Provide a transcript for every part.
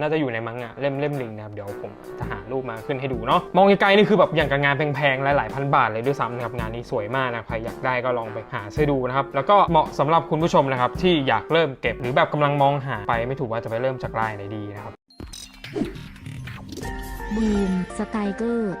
น่าจะอยู่ในมังงะเล่มเล่มหนึ่งนะครับเดี๋ยวผมจะหารูปมาขึ้นให้ดูเนาะมองไกลๆนี่คือแบบอย่างกับงานแพงๆหลายๆพันบาทเลยด้วยซ้ำนะครับงานนี้สวยมากนะใครอยากได้ก็ลองไปหาซื้อดูนะครับแล้วก็เหมาะสำหรับคุณผู้ชมนะครับที่อยากเริ่มเก็บหรือแบบกำลังมองหาไปไม่ถูกว่าจะไปเริ่มจากลายไหนดีนะครับบูมสไตเกอร์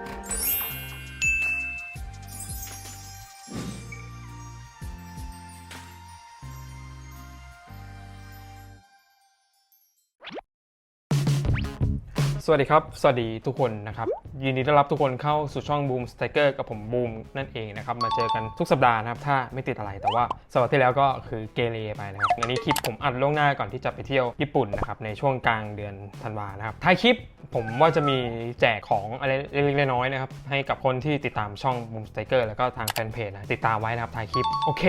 สวัสดีครับ สวัสดีทุกคนนะครับ ยินดีต้อนรับทุกคนเข้าสู่ช่อง Boom Sticker กับผมบูมนั่นเองนะครับ มาเจอกันทุกสัปดาห์นะครับ ถ้าไม่ติดอะไรแต่ว่าสัปดาห์ที่แล้วก็คือเกเรไปนะครับอันนี้คลิปผมอัดล่วงหน้าก่อนที่จะไปเที่ยวญี่ปุ่นนะครับ ในช่วงกลางเดือนธันวานะครับท้ายคลิปผมว่าจะมีแจกของอะไรเล็กๆน้อยๆนะครับให้กับคนที่ติดตามช่อง Boom Sticker แล้วก็ทางแฟนเพจนะติดตามไว้นะครับท้ายคลิปโอเค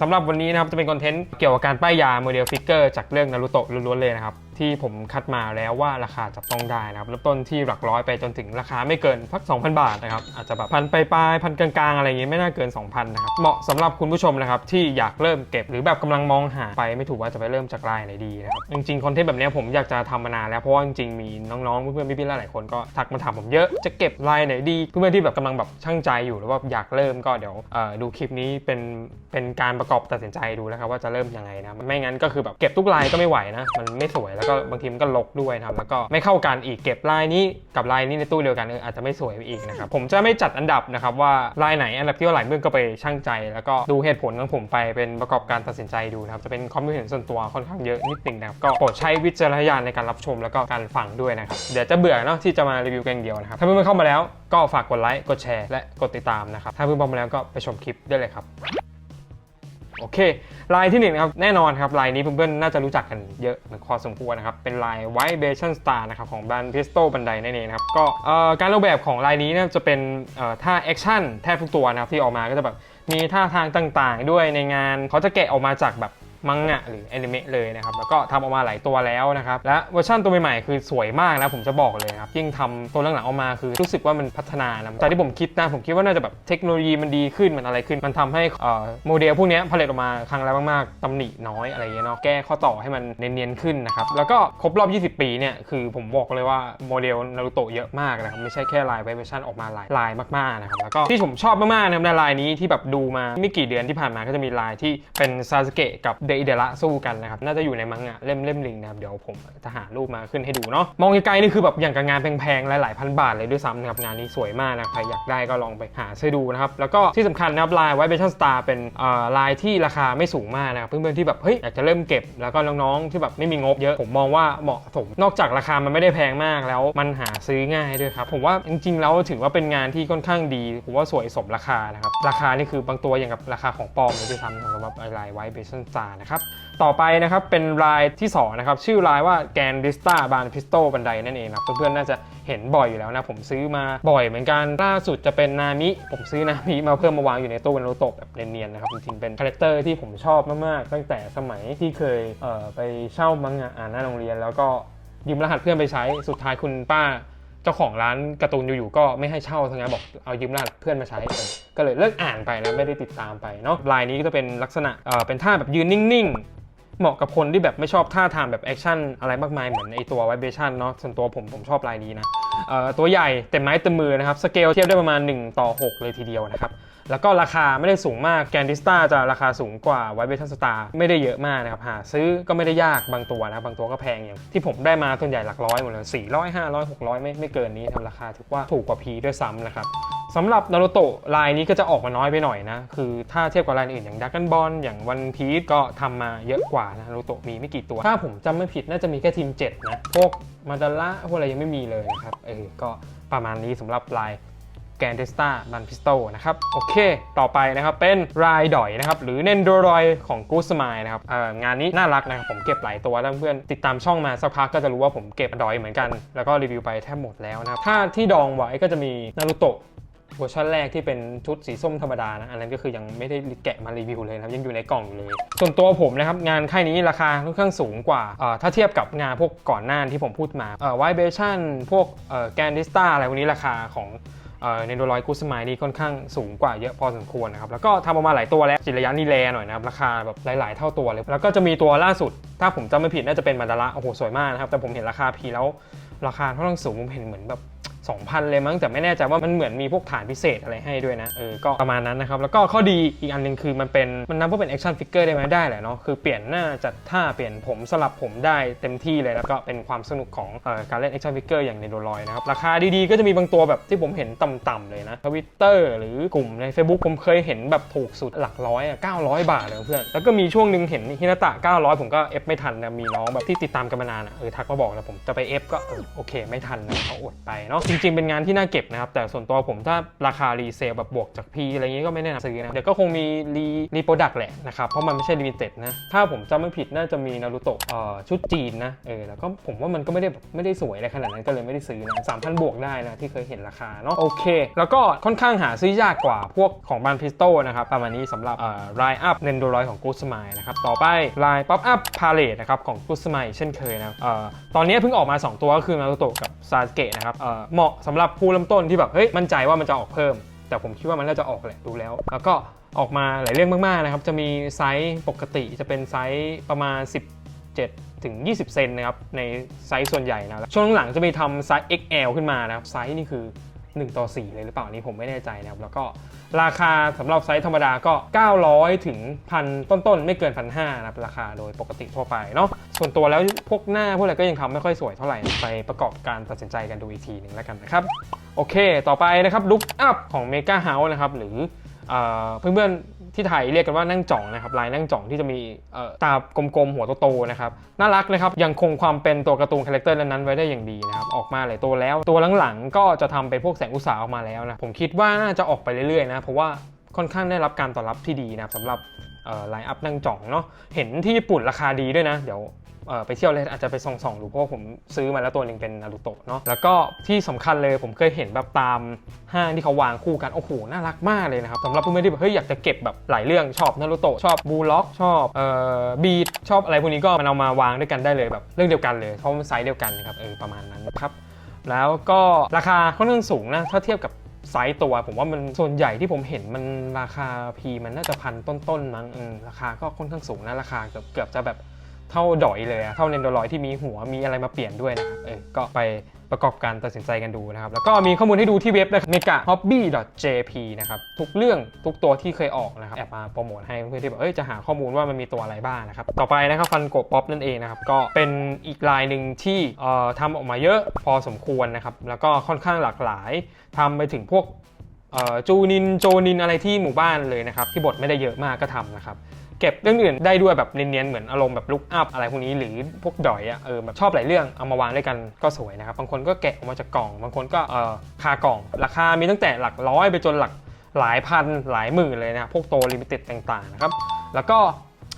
สำหรับวันนี้นะครับจะเป็นคอนเทนต์เกี่ยวกับการป้ายยาโมเดลฟิกเกอร์จากเรื่องนารูโตะล้วนๆเลยนะครับ ที่ผมคัดมาแล้วว่าราคาจับต้องได้นะครับเริ่มต้นที่หลักร้อยไปจนถึงราคาไม่เกินพัก 2,000 บาทนะครับ อาจจะแบบพันปลายพันกลางๆ อะไรอย่างงี้ยไม่น่าเกิน 2,000นะครับเหมาะสำหรับคุณผู้ชมนะครับที่อยากเริ่มเก็บหรือแบบกำลังมองหาไปไม่ถูกว่าจะไปเริ่มจากลายไหนดีนะครับจริงๆคอนเทนต์แบบนี้ผมอยากจะทำมานานแล้วเพราะว่าจริงๆมีน้องๆเพื่อนๆพี่ๆหลายคนก็ทักมาถามผมเยอะจะเก็บลายไหนดีเพื่อนๆที่แบบกำลังแบบช่างใจอยู่หรือว่าอยากเริ่มก็เดี๋ยวดูคลิปนี้เป็นเป็นการประกอบตัดสินใจดูนะครับว่าจะเริ่มยังไงนะไม่งั้นก็คือแบบเก็บทุกลายก็ไม่ไหวนะ มันไม่สวยแล้วก็บางทีมันก็รกด้วยนะครับแล้วก็ไม่เข้ากันอีกเก็บลายนี้กับลายนี้ในตู้เดียวกันเอออาจจะไม่สวยไปอีกนะครับผมจะไม่จัดอันดับนะครับว่าลายไหนอันดับที่เท่าไหร่เมื่อก็ไปช่างใจ แล้วก็ดูเหตุผลของผมไปเป็นประกอบการตัดสินใจดูนะครับจะเป็นความคิดเห็นส่วนตัวค่อนข้างเยอะนิดนึงนะครับก็โปรดใช้วิจารณญาณในการรับชมแล้วก็การฟังด้วยนะครับเดี๋ยวจะเบื่อเนาะที่จะมารีวิวกันเดียวนะครับถ้าเพื่อนๆเข้ามาแล้วก็ฝากกดไลค์กดแชร์และกดติดตามนะครับถ้าเพื่อนๆพร้อมแล้วก็ไปชมคลิปได้เลยครับ โอเคลายที่หนึ่งนะครับแน่นอนครับลายนี้เพื่อนๆน่าจะรู้จักกันเยอะเหมือนพอสมควรนะครับเป็นลาย White b a t i o n Star นะครับของแบรนด์ Pisto บันไดนั่นเองนะครับก็การออกแบบของลายนี้นะจะเป็นท่าแอคชั่นแทบทุกตัวนะครับที่ออกมาก็จะแบบมีท่าทางต่างๆ ด้วยในงานเขาจะแกะออกมาจากแบบ มังงะหรือแอนิเมะเลยนะครับ แล้วก็ทำออกมาหลายตัวแล้วนะครับ และเวอร์ชันตัวใหม่ๆคือสวยมากนะผมจะบอกเลยครับ ยิ่งทำตัวหลังๆออกมาคือรู้สึกว่ามันพัฒนานะจากที่ผมคิดนะ ผมคิดว่าน่าจะแบบเทคโนโลยีมันดีขึ้นมันอะไรขึ้น มันทำให้เอ่อโมเดลพวกเนี้ยผลิตออกมาครั้งแล้วมากๆตำหนิน้อยอะไรเงี้ยเนาะ แก้ข้อต่อให้มันเนียนๆขึ้นนะครับ แล้วก็ครบรอบ 20 ปีเนี่ยคือผมบอกเลยว่าโมเดลนารูโตะเยอะมากนะครับ ไม่ใช่แค่ลายเวอร์ชันออกมาหลายลายมากๆนะครับ แล้วก็ที่ผมชอบมากๆนะครับในลายนี้ที่แบบดูมาไม่กี่เดือนที่ผ่านมาก็จะมีลายที่เป็นซาสเกะกับเดดอิเดระสู้กันนะครับ น่าจะอยู่ในมังงะเล่มเล่มหนึ่งนะครับ เดี๋ยวผมจะหารูปมาขึ้นให้ดูเนาะ มองไกลๆนี่คือแบบอย่างกับงานแพงๆ หลายๆพันบาทเลยด้วยซ้ำนะครับ งานนี้สวยมากนะใครอยากได้ก็ลองไปหาซื้อดูนะครับ แล้วก็ที่สำคัญนะครับลายไวเบชั่นสตาร์เป็นลายที่ราคาไม่สูงมากนะครับ เพื่อนๆที่แบบเฮ้ยอยากจะเริ่มเก็บ แล้วก็น้องๆที่แบบไม่มีงบเยอะ ผมมองว่าเหมาะสม นอกจากราคามันไม่ได้แพงมากแล้วมันหาซื้อง่ายด้วยครับ ผมว่าจริงๆแล้วถือว่าเป็นงานที่ค่อนข้างดี ผมว่าสวยสมราคานะครับ ราคานี่คือบางตัวอย่างกับราคาของปลอมเลยด้วยซ้ำสำหรับลายไวเบชั่นสตาร์นะครับ ต่อไปนะครับเป็นลายที่ 2 นะครับ ชื่อลายว่าแกนดิสตาบานพิสโตบันไดนั่นเองนะครับเพื่อนๆน่าจะเห็นบ่อยอยู่แล้วนะ ผมซื้อมาบ่อยเหมือนกันล่าสุดจะเป็นนามิ ผมซื้อนามิมาเพิ่มมาวางอยู่ในตู้เป็นโลโตะแบบเนียนๆนะครับจริงๆเป็นคาแรคเตอร์ที่ผมชอบมากๆตั้งแต่สมัยที่เคยเอ่อไปเช่ามังงะอ่านหน้าโรงเรียน แล้วก็ยืมรหัสเพื่อนไปใช้สุดท้ายคุณป้า จ้าของร้านการ์ตูนอยู่ๆก็ไม่ให้เช่าทั้งนั้นบอกเอายืมรหัสเพื่อนมาใช้ก็เลยเลิกอ่านไปแล้วไม่ได้ติดตามไปเนาะลายนี้ก็จะเป็นลักษณะเเป็นท่าแบบยืนนิ่งๆ เหมาะกับคนที่แบบไม่ชอบท่าทางแบบแอคชั่นอะไรมากมายเหมือนไอตัวไวเบชั่นเนาะส่วนตัวผมผมชอบลายนี้นะตัวใหญ่เต็มไม้เต็มมือนะครับสเกลเทียบได้ประมาณ 1 ต่อ 6 เลยทีเดียวนะครับแล้วก็ราคาไม่ได้สูงมากแกนดิสตาจะราคาสูงกว่าไวเบชั่นสตาร์ไม่ได้เยอะมากนะครับหาซื้อก็ไม่ได้ยากบางตัวนะบางตัวก็แพงอย่างที่ผมได้มาส่วนใหญ่หลักร้อยหมดเลย400 500 600ไม่ไม่เกินนี้ทำราคาถือว่าถูกกว่าพีด้วยซ้ำนะครับ สำหรับนารูโตะลายนี้ก็จะออกมาน้อยไปหน่อยนะ คือถ้าเทียบกับลายอื่นอย่างดักกันบอลอย่างวันพีซก็ทำมาเยอะกว่านะนารูโตะมีไม่กี่ตัว ถ้าผมจำไม่ผิดน่าจะมีแค่ทีม 7 นะ พวกมาดาระพวกอะไรยังไม่มีเลยนะครับ เออ ก็ประมาณนี้สำหรับลายแกนเทสตาบันพิสโตนะครับ โอเค ต่อไปนะครับ เป็นรายดอยนะครับ หรือเนนโดรอยของกูสมายนะครับงานนี้น่ารักนะครับ ผมเก็บหลายตัวแล้วเพื่อนติดตามช่องมาสักพักก็จะรู้ว่าผมเก็บดอยเหมือนกัน แล้วก็รีวิวไปแทบหมดแล้วนะครับ ถ้าที่ดองไว้ก็จะมีนารูโตะ เวอร์ชันแรกที่เป็นชุดสีส้มธรรมดานะ อันนั้นก็คือยังไม่ได้แกะมารีวิวเลยนะครับยังอยู่ในกล่องอยู่เลย ส่วนตัวผมนะครับ งานค่ายนี้ราคาค่อนข้างสูงกว่า ถ้าเทียบกับงานพวกก่อนหน้าที่ผมพูดมาเอ่อไวเบชั่นพวกแกนดิสตาอะไรพวกนี้ราคาของในโดรอยกูสมายนี่ค่อนข้างสูงกว่าเยอะพอสมควรนะครับ แล้วก็ทำออกมาหลายตัวแล้วจิระยะนี่แรหน่อยนะครับ ราคาแบบหลาย ๆ เท่าตัวเลย แล้วก็จะมีตัวล่าสุด ถ้าผมจำไม่ผิดน่าจะเป็นมาดาระโอ้โหสวยมากนะครับ แต่ผมเห็นราคาพีแล้วราคาค่อนข้างสูงผมเห็นเหมือนแบบ 2,000 เลยมั้งแต่ไม่แน่ใจว่ามันเหมือนมีพวกฐานพิเศษอะไรให้ด้วยนะเออก็ประมาณนั้นนะครับ แล้วก็ข้อดีอีกอันหนึงคือมันเป็นมันนับว่าเป็นแอคชั่นฟิกเกอร์ได้ไหมได้แหละเนาะคือเปลี่ยนหน้าจัดท่าเปลี่ยนผมสลับผมได้เต็มที่เลยแล้วก็เป็นความสนุกของออการเล่นแอคชั่นฟิกเกอร์อย่างในโดรอยนะครับราคาดีๆก็จะมีบางตัวแบบที่ผมเห็นต่ำๆเลยนะทวิตเตอร์หรือกลุ่มใน Facebook ผมเคยเห็นแบบถูกสุดหลักร้อยอะ900 บาทเลยเพื่อนแล้วก็มีช่วงหนึ่งเห็นฮินาตะ900 ผมก็เอฟไม่ทันนะมีน้องแบบที่ติดตามกันมานานอะเออทักมาบอกนะผมจะไปเอฟก็เออโอเคไม่ทันนะเขาอดไปเนาะจริงๆ เป็นงานที่น่าเก็บนะครับ แต่ส่วนตัวผมถ้าราคารีเซลแบบบวกจากพีอะไรอย่างงี้ก็ไม่แนะนำซื้อนะ เดี๋ยวก็คงมีรีรีโปรดักต์แหละนะครับ เพราะมันไม่ใช่ลิมิเต็ดนะ ถ้าผมจำไม่ผิดน่าจะมีนารูโตะเอ่อชุดจีนนะ เออ แล้วก็ผมว่ามันก็ไม่ได้แบบไม่ได้สวยอะไรขนาดนั้นก็เลยไม่ได้ซื้อนะสามพันบวกได้นะที่เคยเห็นราคาเนาะ โอเค แล้วก็ค่อนข้างหาซื้อยากกว่าพวกของบานพิสโตนะครับ ประมาณนี้สำหรับเอ่อไลน์อัพเนนโดรอยของกูสมายนะครับ ต่อไปไลน์ป๊อปอัพพาเลตนะครับของกูสมายเช่นเคยนะเอ่อตอนนี้เพิ่งออกมา 2 ตัวก็คือนารูโตะกับซาสเกะนะครับเอ่อเหมาะสำหรับผู้เริ่มต้นที่แบบเฮ้ยมั่นใจว่ามันจะออกเพิ่ม แต่ผมคิดว่ามันน่าจะออกแหละดูแล้ว แล้วก็ออกมาหลายเรื่องมากๆนะครับจะมีไซส์ปกติจะเป็นไซส์ประมาณ 17 ถึง 20 เซนนะครับในไซส์ส่วนใหญ่นะช่วงหลังจะมีทำไซส์ XL ขึ้นมานะครับไซส์นี่คือ 1 ต่อ 4 เลยหรือเปล่าอันนี้ผมไม่แน่ใจนะครับ แล้วก็ราคาสำหรับไซส์ธรรมดาก็ 900 ถึงพันต้นๆ ไม่เกินพันห้านะครับ ราคาโดยปกติทั่วไปเนาะส่วนตัวแล้วพวกหน้าพวกอะไรก็ยังทำไม่ค่อยสวยเท่าไหร่ไปประกอบการตัดสินใจกันดูอีกทีหนึ่งแล้วกันนะครับ โอเค ต่อไปนะครับลุคอัพของ Mega House นะครับหรือเอ่อเพื่อนๆ ที่ไทยเรียกกันว่านั่งจ่องนะครับลายนั่งจ่องที่จะมีตากลมๆหัวโตๆนะครับน่ารักนะครับยังคงความเป็นตัวการ์ตูนคาแรคเตอร์นั้นไว้ได้อย่างดีนะครับออกมาหลายตัวแล้ว ตัวหลังๆก็จะทำเป็นพวกแสงอุตสาหออกมาแล้วนะผมคิดว่าน่าจะออกไปเรื่อยๆนะเพราะว่าค่อนข้างได้รับการตอบรับที่ดีนะครับสำหรับไลน์อัพนั่งจ่องเนาะเห็นที่ญี่ปุ่นราคาดีด้วยนะ เดี๋ยว ไปเที่ยวเลยอาจจะไปส่องๆดูเพราะว่าผมซื้อมาแล้วตัวหนึ่งเป็นนารูโตะเนาะแล้วก็ที่สำคัญเลยผมเคยเห็นแบบตามห้างที่เขาวางคู่กันโอ้โหน่ารักมากเลยนะครับสำหรับผู้ไม่ที่แบบเฮ้ยอยากจะเก็บแบบหลายเรื่องชอบนารูโตะชอบบูล็อกชอบเอ่อบีดชอบอะไรพวกนี้ก็มันเอามาวางด้วยกันได้เลยแบบเรื่องเดียวกันเลยเพราะมันไซส์เดียวกันนะครับเออประมาณนั้นครับแล้วก็ราคาค่อนข้างสูงนะถ้าเทียบกับไซส์ตัวผมว่ามันส่วนใหญ่ที่ผมเห็นมันราคาพีมันน่าจะพันต้นๆมั้งราคาก็ค่อนข้างสูงนะราคาเกือบจะแบบ เท่าดอยเลยอะเท่าเนนโดรอยที่มีหัวมีอะไรมาเปลี่ยนด้วยนะครับเออก็ไปประกอบการตัดสินใจกันดูนะครับ แล้วก็มีข้อมูลให้ดูที่เว็บนะครับ mega hobby jp นะครับ ทุกเรื่องทุกตัวที่เคยออกนะครับแอบมาโปรโมทให้เพื่อนๆที่แบบเอ้ยจะหาข้อมูลว่ามันมีตัวอะไรบ้างนะครับ ต่อไปนะครับฟันโกป๊อปนั่นเองนะครับ ก็เป็นอีกลายหนึ่งที่เอ่อทำออกมาเยอะพอสมควรนะครับ แล้วก็ค่อนข้างหลากหลายทำไปถึงพวกเอ่อจูนินโจนินอะไรที่หมู่บ้านเลยนะครับที่บทไม่ได้เยอะมากก็ทำนะครับ เก็บเรื่องอื่นได้ด้วยแบบเนียนๆเหมือนอารมณ์แบบลุกอัพอะไรพวกนี้หรือพวกดอยอะเออแบบชอบหลายเรื่องเอามาวางด้วยกันก็สวยนะครับบางคนก็แกะออกมาจากกล่อง บางคนก็เอ่อคากล่อง ราคามีตั้งแต่หลักร้อยไปจนหลักหลายพันหลายหมื่นเลยนะพวกโตลิมิเต็ดต่างๆนะครับแล้วก็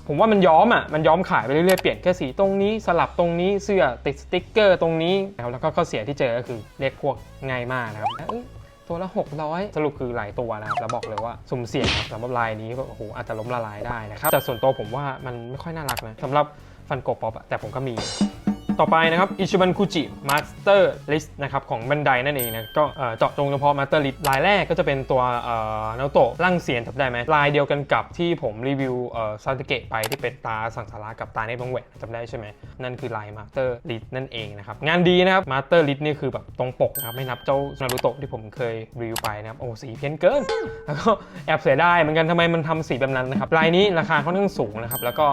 ผมว่ามันย้อมอะ มันย้อมขายไปเรื่อยๆ เปลี่ยนแค่สีตรงนี้สลับตรงนี้เสื้อติดสติ๊กเกอร์ตรงนี้แล้วก็ข้อเสียที่เจอก็คือเลขพวกง่ายมากนะครับ ตัวละ 600 สรุปคือหลายตัวนะครับแล้วบอกเลยว่าสุ่มเสี่ยงครับสำหรับลายนี้ก็โอ้โหอาจจะล้มละลายได้นะครับแต่ส่วนตัวผมว่ามันไม่ค่อยน่ารักนะสำหรับฟันโกป๊อปอะแต่ผมก็มี ต่อไปนะครับอิชิบันคุจิมาสเตอร์ลิสต์นะครับของบันไดนั่นเองนะก็เจาะจงเฉพาะมาสเตอร์ลิสต์ลายแรกก็จะเป็นตัวเนาโตะร่างเสียนจำได้ไหมลายเดียวกันกับที่ผมรีวิวซาตเกะไปที่เป็นตาสังสาระกับตาเนตรวงแหวนจำได้ใช่ไหมนั่นคือลายมาสเตอร์ลิสต์นั่นเองนะครับงานดีนะครับมาสเตอร์ลิสต์นี่คือแบบตรงปกนะครับไม่นับเจ้านารูโตะที่ผมเคยรีวิวไปนะครับโอ้สีเพี้ยนเกินแล้วก็แอบเสียดายเหมือนกันทำไมมันทำสีแบบนั้นนะครับลายนี้ราคาค่อนข้างสูงนะครับแล้วก็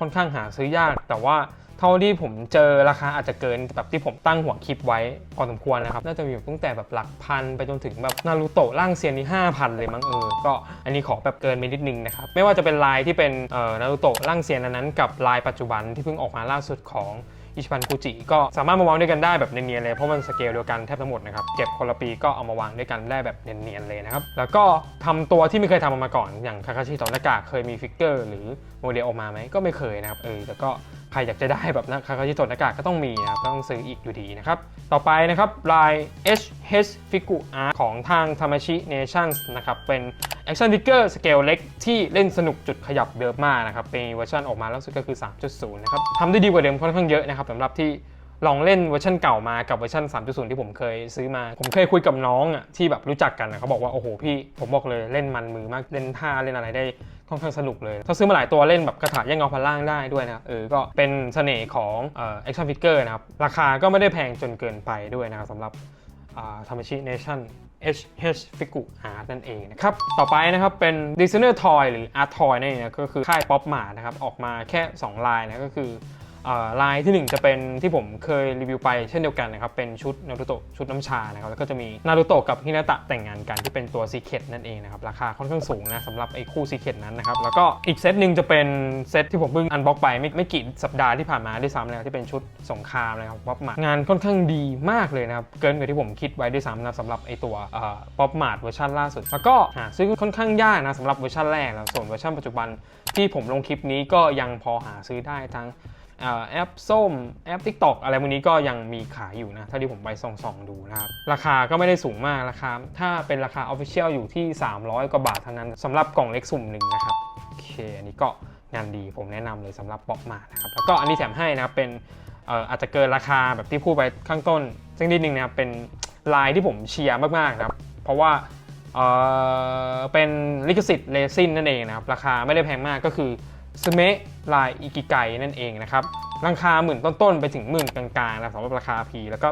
ค่อนข้างหาซื้อยากแต่ว่า เท่าที่ผมเจอราคาอาจจะเกินแบบที่ผมตั้งหัวคลิปไว้พอสมควรนะครับ น่าจะมีอยู่ตั้งแต่แบบหลักพันไปจนถึงแบบนารูโตะร่างเซียนนี่5,000 เลยมั้งเออ ก็อันนี้ขอแบบเกินไปนิดนึงนะครับ ไม่ว่าจะเป็นลายที่เป็นเอ่อนารูโตะร่างเซียนนั้นกับลายปัจจุบันที่เพิ่งออกมาล่าสุดของอิชิบันคุจิก็สามารถมาวางด้วยกันได้แบบเนียนๆเลย เพราะมันสเกลเดียวกันแทบทั้งหมดนะครับ เก็บคนละปีก็เอามาวางด้วยกันได้แบบเนียนๆเลยนะครับ แล้วก็ทำตัวที่ไม่เคยทำมาก่อน อย่างคาคาชิโตะหน้ากาเคยมีฟิกเกอร์หรือโมเดลออกมาไหมก็ไม่เคยนะครับเออแต่ก็ ใครอยากจะได้แบบนะคาคาชิโตะหน้ากากก็ต้องมีนะครับต้องซื้ออีกอยู่ดีนะครับ ต่อไปนะครับลาย HH Figu Art ของทาง Tamashi Nations นะครับ เป็นแอคชั่นฟิกเกอร์สเกลเล็กที่เล่นสนุกจุดขยับเยอะมากนะครับเป็นเวอร์ชันออกมาล่าสุดก็คือ 3.0 นะครับทำได้ดีกว่าเดิมค่อนข้างเยอะนะครับสำหรับที่ ลองเล่นเวอร์ชันเก่ามากับเวอร์ชัน3.0 ที่ผมเคยซื้อมา ผมเคยคุยกับน้องอะที่แบบรู้จักกันอะเขาบอกว่า โอ้โหพี่ผมบอกเลยเล่นมันมือมากเล่นท่าเล่นอะไรได้ค่อนข้างสนุกเลยถ้าซื้อมาหลายตัวเล่นแบบกระถางแย่งเงาพันล่างได้ด้วยนะเออก็เป็นเสน่ห์ของเอ่อ action figure นะครับ ราคาก็ไม่ได้แพงจนเกินไปด้วยนะครับสำหรับทามชิเนชั่น HH Figu Art นั่นเองนะครับ ต่อไปนะครับเป็น Designer Toy หรือ Art Toy นั่นเองนะก็คือค่าย Pop Mart นะครับ ออกมาแค่ 2 ลายนะก็คือ ลายทีหนึ่1 จะเป็นที่ผมเคยรีวิวไปเช่นเดียวกันนะครับ เป็นชุดนารูโตะชุดน้ำชานะครับ แล้วก็จะมีนารูโตะกับฮินาตะแต่งงานกันที่เป็นตัวซีเค t นั่นเองนะครับ ราคาค่อนข้างสูงนะสำหรับไอ้คู่ซีเค t นั้นนะครับ แล้วก็อีกเซตหนึ่งจะเป็นเซตที่ผมเพิ่งอันบ็อกไปไม่ไม่กี่สัปดาห์ที่ผ่านมาด้วยซ้ำนะครับที่เป็นชุดสงครามนะครับป๊อปมางานค่อนข้างดีมากเลยนะครับเกินกว่าที่ผมคิดไว้ด้วยซ้ำนะสำหรับไอ้ตัวป๊อปมาร์เวอร์ชันล่าสุด แล้วก็หาซื้อค่อนข้างยากนะสำหรับเวอร์ชันแรกนะส่วนเวอร์ชันปัจจุบันที่ผมลงคลิปนี้ก็ยังพอหาซื้อได้ทั้ง แอปส้มแอป TikTok อะไรพวกนี้ก็ยังมีขายอยู่นะ ถ้าที่ผมไปส่องๆดูนะครับ ราคาก็ไม่ได้สูงมากราคาถ้าเป็นราคา Official อยู่ที่ 300 กว่าบาทเท่านั้นสำหรับกล่องเล็กสุ่มหนึ่งนะครับโอเคอันนี้ก็งานดีผมแนะนำเลยสำหรับป๊อกมานะครับแล้วก็อันนี้แถมให้นะครับเป็นอออาจจะเกินราคาแบบที่พูดไปข้างต้นซึ่งนิดนึงนะครับเป็นลายที่ผมเชียร์มากๆนะครับ เพราะว่าเเป็นลิขสิทธิ์เลซินนั่นเองนะครับ ราคาไม่ได้แพงมากก็คือ สเมะลายอิกิไกนั่นเองนะครับราคาหมื่นต้นๆ ไปถึงหมื่นกลางๆนะสำหรับราคา P แล้วก็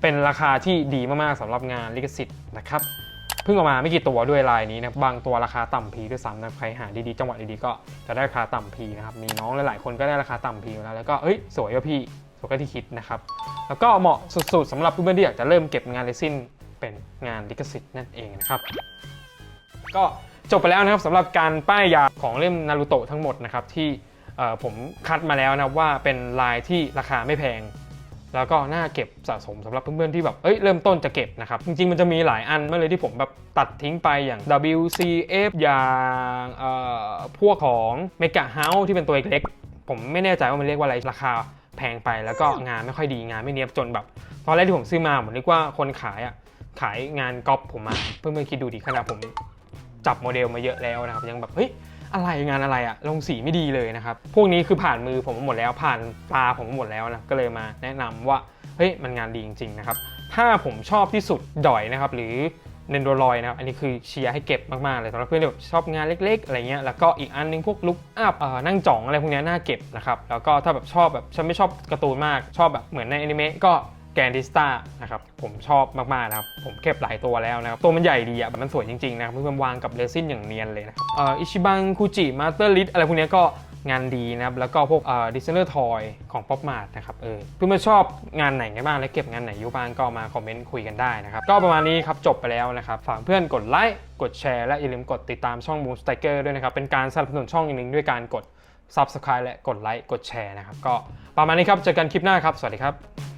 เป็นราคาที่ดีมากๆสำหรับงานลิขสิทธิ์นะครับเพิ่งออกมาไม่กี่ตัวด้วยลายนี้นะบางตัวราคาต่ำพีด้วยซ้ำนะใครหาดีๆจังหวะดีๆก็จะได้ราคาต่ำพีนะครับมีน้องหลายๆคนก็ได้ราคาต่ำพีมาแล้วแล้วก็เอ้ยสวยอะพี่สวยก็ที่คิดนะครับแล้วก็เหมาะสุดๆสำหรับเพื่อนๆที่อยากจะเริ่มเก็บงานเรซินเป็นงานลิขสิทธิ์นั่นเองนะครับก็ จบไปแล้วนะครับสำหรับการป้ายยาของเล่มนารูโตะทั้งหมดนะครับที่ผมคัดมาแล้วนะครับว่าเป็นลายที่ราคาไม่แพง แล้วก็น่าเก็บสะสมสำหรับเพื่อนๆที่แบบเอ้ยเริ่มต้นจะเก็บนะครับ จริงๆมันจะมีหลายอันมากเลยที่ผมแบบตัดทิ้งไปอย่าง WCF อย่างพวกของ Mega House ที่เป็นตัวเล็กผมไม่แน่ใจว่ามันเรียกว่าอะไรราคาแพงไปแล้วก็งานไม่ค่อยดีงานไม่เนียบจนแบบ ตอนแรกที่ผมซื้อมาผมนึกว่าคนขายอะขายงานก๊อปผมมาเพื่อนๆคิดดูดิขนาดผม จับโมเดลมาเยอะแล้วนะครับยังแบบเฮ้ยอะไรงานอะไรอะลงสีไม่ดีเลยนะครับพวกนี้คือผ่านมือผมหมดแล้วผ่านตาผมหมดแล้วนะก็เลยมาแนะนำว่าเฮ้ยมันงานดีจริงๆนะครับถ้าผมชอบที่สุดดอยนะครับหรือเนนโดรอยนะครับอันนี้คือเชียร์ให้เก็บมากๆเลยสำหรับเพื่อนที่แบบชอบงานเล็ก ๆ อะไรเงี้ยแล้วก็อีกอันนึงพวกลุกอัพนั่งจ่องอะไรพวกนี้น่าเก็บนะครับแล้วก็ถ้าแบบชอบแบบฉันไม่ชอบการ์ตูนมากชอบแบบเหมือนในอนิเมะก็ แกนดิสตานะครับผมชอบมากๆนะครับผมเก็บหลายตัวแล้วนะครับตัวมันใหญ่ดีอะมันสวยจริงๆนะครับเพื่อนๆวางกับเรซินอย่างเนียนเลยนะครับเอออิชิบังคูจิมาสเตอร์ลิสอะไรพวกนี้ก็งานดีนะครับแล้วก็พวกเอ่อดิสเนอร์ทอยของป๊อปมาร์ทนะครับเออเพื่อนๆชอบงานไหนกันบ้างและเก็บงานไหนอยู่บ้างก็มาคอมเมนต์คุยกันได้นะครับ ก็ประมาณนี้ครับจบไปแล้วนะครับ ฝากเพื่อนกดไลค์กดแชร์และอย่าลืมกดติดตามช่อง Moon Striker ด้วยนะครับ เป็นการสนับสนุนช่องอีกหนึ่งด้วยการกด Subscribe และกดไลค์กดแชร์นะครับ ก็ประมาณนี้ครับเจอกันคลิปหน้าครับ สวัสดีครับ